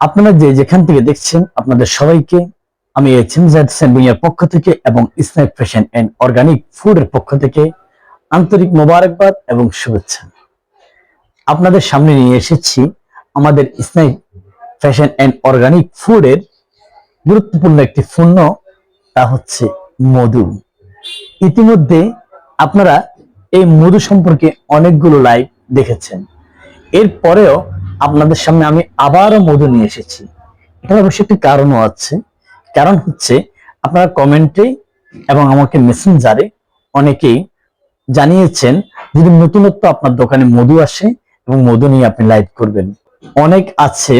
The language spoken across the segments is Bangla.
আপনারা যে যেখান থেকে দেখছেন, আপনাদের সবাইকে আমি পক্ষ থেকে এবং স্ন্যাক ফ্যাশন এন্ড অর্গানিক ফুডের পক্ষ থেকে আন্তরিক মোবারকবাদ এবং শুভেচ্ছা। আপনাদের সামনে নিয়ে এসেছি আমাদের স্ন্যাক ফ্যাশন এন্ড অর্গানিক ফুডের গুরুত্বপূর্ণ একটি পণ্য, তা হচ্ছে মধু। ইতিমধ্যে আপনারা এই মধু সম্পর্কে অনেকগুলো লাইভ দেখেছেন। এরপরেও আপনাদের সামনে আমি আবারও মধু নিয়ে এসেছি। এখানে অবশ্যই একটি কারণও আছে। কারণ হচ্ছে আপনারা কমেন্টে এবং আমাকে মেসেঞ্জারে অনেকেই জানিয়েছেন, যদি নতুনত্ব আপনার দোকানে মধু আসে এবং মধু নিয়ে আপনি লাইভ করবেন। অনেক আছে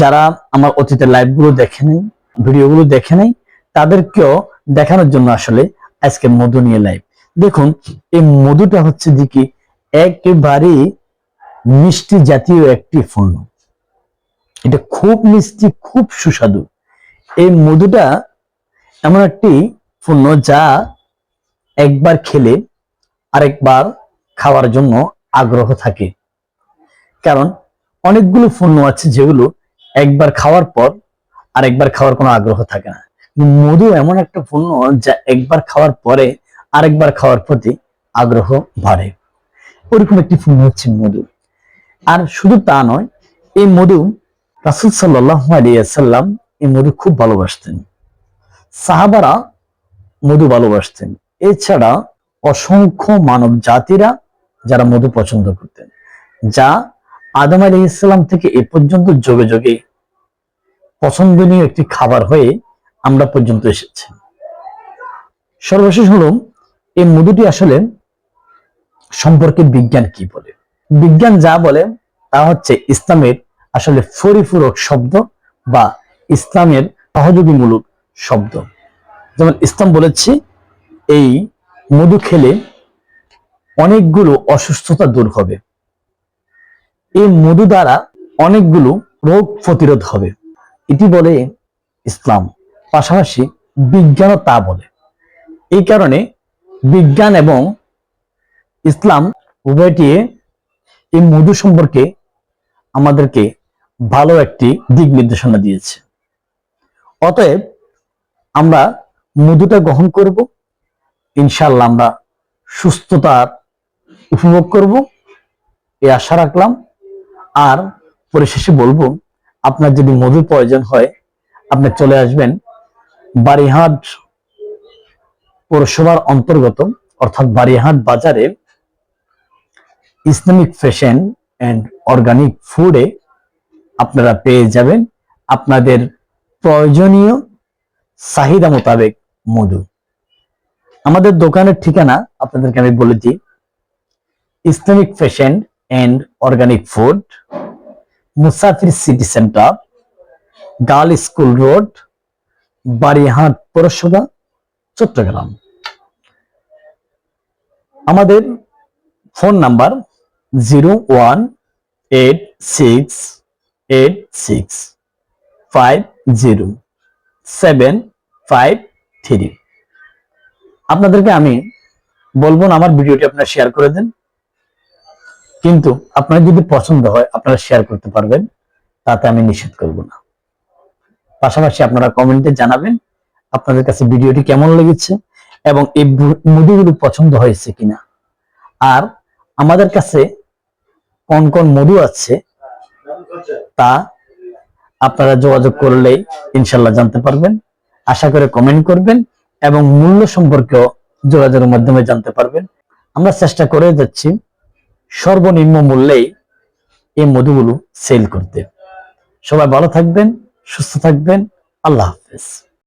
যারা আমার অতীতের লাইভগুলো দেখে নেই ভিডিওগুলো দেখে নেই, তাদেরকেও দেখানোর জন্য আসলে আজকে মধু নিয়ে লাইভ দেখুন, এই মধুটা হচ্ছে দিকে একেবারে মিষ্টি জাতীয় একটি পণ্য এটা খুব মিষ্টি, খুব সুস্বাদু। এই মধুটা এমন একটি পণ্য যা একবার খেলে আরেকবার খাওয়ার জন্য আগ্রহ থাকে। কারণ অনেকগুলো পণ্য আছে যেগুলো একবার খাওয়ার পর আরেকবার খাওয়ার কোনো আগ্রহ থাকে না। মধু এমন একটা পণ্য যা একবার খাওয়ার পরে আরেকবার খাওয়ার প্রতি আগ্রহ বাড়ে। ওরকম একটি পণ্য হচ্ছে মধু। আর শুধু তা নয়, এই মধু রাসুল সাল্লাম এই মধু খুব ভালোবাসতেন। সাহাবারা মধু ভালোবাসতেন। এছাড়া অসংখ্য মানব জাতিরা যারা মধু পছন্দ করতেন, যা আদম আলী ইসলাম থেকে এ পর্যন্ত যোগে যোগে পছন্দনীয় একটি খাবার হয়ে আমরা পর্যন্ত এসেছি। সর্বশেষ হল, এই মধুটি আসলে সম্পর্কে বিজ্ঞান কি বলে? বিজ্ঞান যা বলে তা হচ্ছে ইসলামের আসলে পরিপূরক শব্দ বা ইসলামের সহযোগীমূলক শব্দ। যেমন ইসলাম বলেছে, এই মধু খেলে অনেকগুলো অসুস্থতা দূর হবে। এই মধু দ্বারা অনেকগুলো রোগ প্রতিরোধ হবে। এটি বলে ইসলাম। পাশাপাশি বিজ্ঞানও তা বলে। এই কারণে বিজ্ঞান এবং ইসলাম উভয়টি এই মধু সম্পর্কে আমাদেরকে ভালো একটি দিক নির্দেশনা দিয়েছে। অতএব আমরা মধুটা গ্রহণ করব ইনশাল্লাহ আমরা সুস্থতার উপভোগ করব এই আশা রাখলাম। আর পরিশেষে বলব, আপনার যদি মধুর প্রয়োজন হয়, আপনি চলে আসবেন বারিহাট পৌরসভার অন্তর্গত, অর্থাৎ বারিহাট বাজারে ইসলামিক ফ্যাশন অ্যান্ড অর্গানিক ফুডে আপনারা পেয়ে যাবেন আপনাদের প্রয়োজনীয় চাহিদা মোতাবেক মধু। আমাদের দোকানের ঠিকানা আপনাদেরকে আমি বলে দিই। Islamic fashion and organic food, Musafir city centre, girl school road, Barihat পৌরসভা, চট্টগ্রাম। আমাদের phone number zero one eight six eight six five zero seven five three আপনাদেরকে আমি বলব না আমার ভিডিওটি আপনারা শেয়ার করে দেন। কিন্তু আপনার যদি পছন্দ হয়, আপনারা শেয়ার করতে পারবেন, তাতে আমি নিষেধ করব না। পাশাপাশি আপনারা কমেন্টে জানাবেন আপনাদের কাছে ভিডিওটি কেমন লেগেছে এবং এই মুভিগুলো পছন্দ হয়েছে কিনা। আর আমাদের কাছে কোন কোন মধু আছে তা আপনারা যোগাযোগ করলেই ইনশাল্লাহ জানতে পারবেন। আশা করে কমেন্ট করবেন এবং মূল্য সম্পর্কেও যোগাযোগের মাধ্যমে জানতে পারবেন। আমরা চেষ্টা করে যাচ্ছি সর্বনিম্ন মূল্যেই এই মধুগুলো সেল করতে। সবাই ভালো থাকবেন, সুস্থ থাকবেন। আল্লাহ হাফেজ।